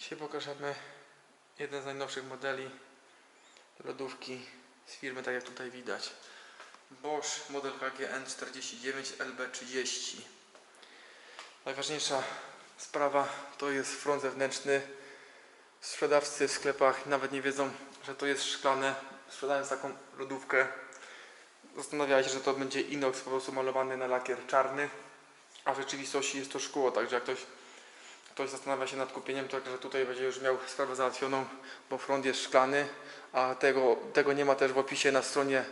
Dzisiaj pokażemy jeden z najnowszych modeli lodówki z firmy, tak jak tutaj widać. Bosch model HGN49 LB30. Najważniejsza sprawa to jest front zewnętrzny. Sprzedawcy w sklepach nawet nie wiedzą, że to jest szklane. Sprzedając taką lodówkę, zastanawiali się, że to będzie inox po prostu malowany na lakier czarny, a w rzeczywistości jest to szkło, także jak ktoś ktoś zastanawia się nad kupieniem, to że tutaj będzie już miał sprawę załatwioną, bo front jest szklany, a tego, tego nie ma też w opisie na stronie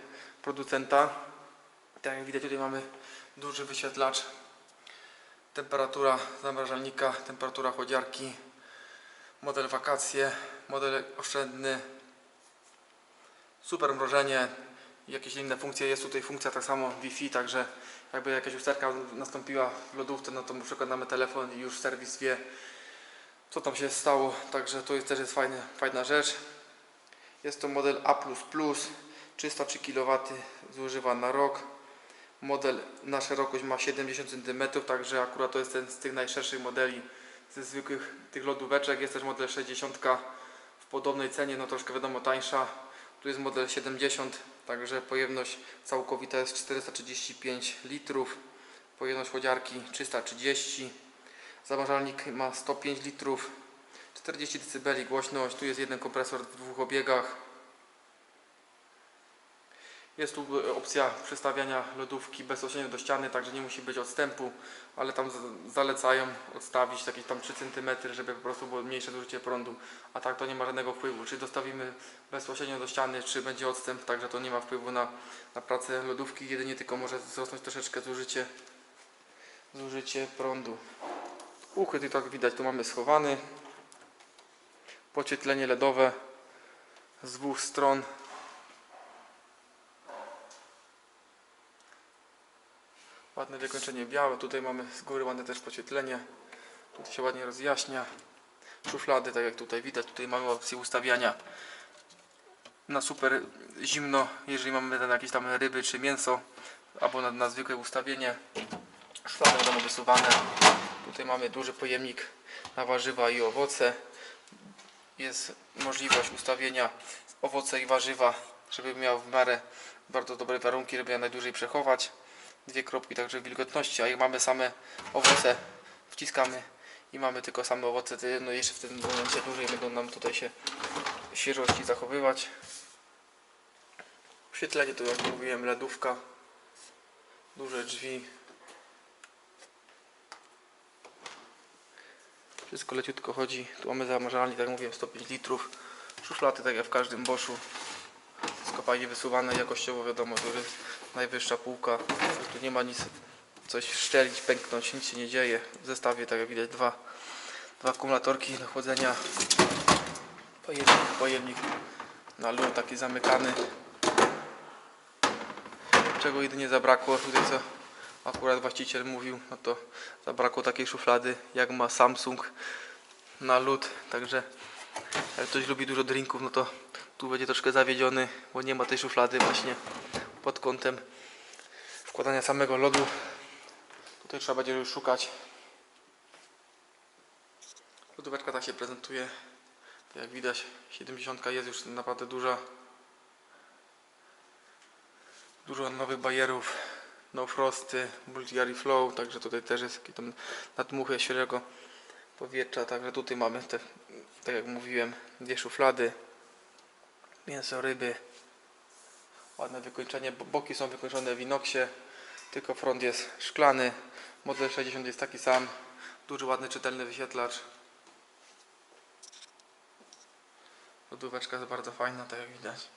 producenta. Tak jak widać tutaj mamy duży wyświetlacz, temperatura zamrażalnika, temperatura chłodziarki, model wakacje, model oszczędny, super mrożenie, jakieś inne funkcje, jest tutaj funkcja tak samo Wi-Fi, także jakby jakaś usterka nastąpiła w lodówce, no to przekładamy telefon i już serwis wie, co tam się stało, także to jest też jest fajny, fajna rzecz. Jest to model A++, 303 kW zużywa na rok. Model na szerokość ma 70 cm, także akurat to jest ten z tych najszerszych modeli ze zwykłych tych lodóweczek. Jest też model 60 w podobnej cenie, no troszkę wiadomo tańsza. Tu jest model 70, także pojemność całkowita jest 435 litrów. Pojemność chłodziarki 330. Zamrażalnik ma 105 litrów. 40 dB głośność. Tu jest jeden kompresor w dwóch obiegach. Jest tu e, opcja przestawiania lodówki bezpośrednio do ściany, także nie musi być odstępu, ale tam zalecają odstawić jakieś tam 3 cm, żeby po prostu było mniejsze zużycie prądu, a tak to nie ma żadnego wpływu, czy dostawimy bezpośrednio do ściany, czy będzie odstęp, także to nie ma wpływu na, na pracę lodówki, jedynie tylko może wzrosnąć troszeczkę zużycie, zużycie prądu. Uchwyt i tak widać, tu mamy schowany, podświetlenie LEDowe z dwóch stron, Ładne wykończenie białe, tutaj mamy z góry ładne też podświetlenie. Tutaj się ładnie rozjaśnia. Szuflady, tak jak tutaj widać, tutaj mamy opcję ustawiania na super zimno, jeżeli mamy tam jakieś tam ryby czy mięso, albo na, na zwykłe ustawienie. Szuflady będą wysuwane. Tutaj mamy duży pojemnik na warzywa i owoce. Jest możliwość ustawienia owoce i warzywa, żeby miał w miarę bardzo dobre warunki, żeby je najdłużej przechować dwie kropki także wilgotności, a jak mamy same owoce, wciskamy i mamy tylko same owoce, no jeszcze w tym momencie dłużej będą nam tutaj się świeżości zachowywać. Oświetlenie to jak mówiłem, ledówka, duże drzwi. Wszystko leciutko chodzi. Tu mamy zamrażalnik, tak jak mówiłem, 105 litrów. Szuflady, tak jak w każdym boszu fajnie wysuwane, jakościowo wiadomo, jest najwyższa półka. Tu nie ma nic, coś szczelić, pęknąć, nic się nie dzieje. W zestawie, tak jak widać, dwa, dwa akumulatorki do chłodzenia. Pojemnik, pojemnik na lód taki zamykany. Czego jedynie zabrakło, tutaj co akurat właściciel mówił, no to zabrakło takiej szuflady jak ma Samsung na lód, także jak ktoś lubi dużo drinków, no to tu będzie troszkę zawiedziony, bo nie ma tej szuflady właśnie pod kątem wkładania samego lodu. Tutaj trzeba będzie już szukać. Lodóweczka tak się prezentuje. Jak widać 70 jest już naprawdę duża. Dużo nowych bajerów, no frosty, multi flow, także tutaj też jest jakieś tam nadmuchę świeżego powietrza, także tutaj mamy te, tak jak mówiłem, dwie szuflady, mięso, ryby, ładne wykończenie, bo- boki są wykończone w inoxie, tylko front jest szklany, model 60 jest taki sam, duży, ładny, czytelny wyświetlacz. Lodóweczka jest bardzo fajna, tak jak widać.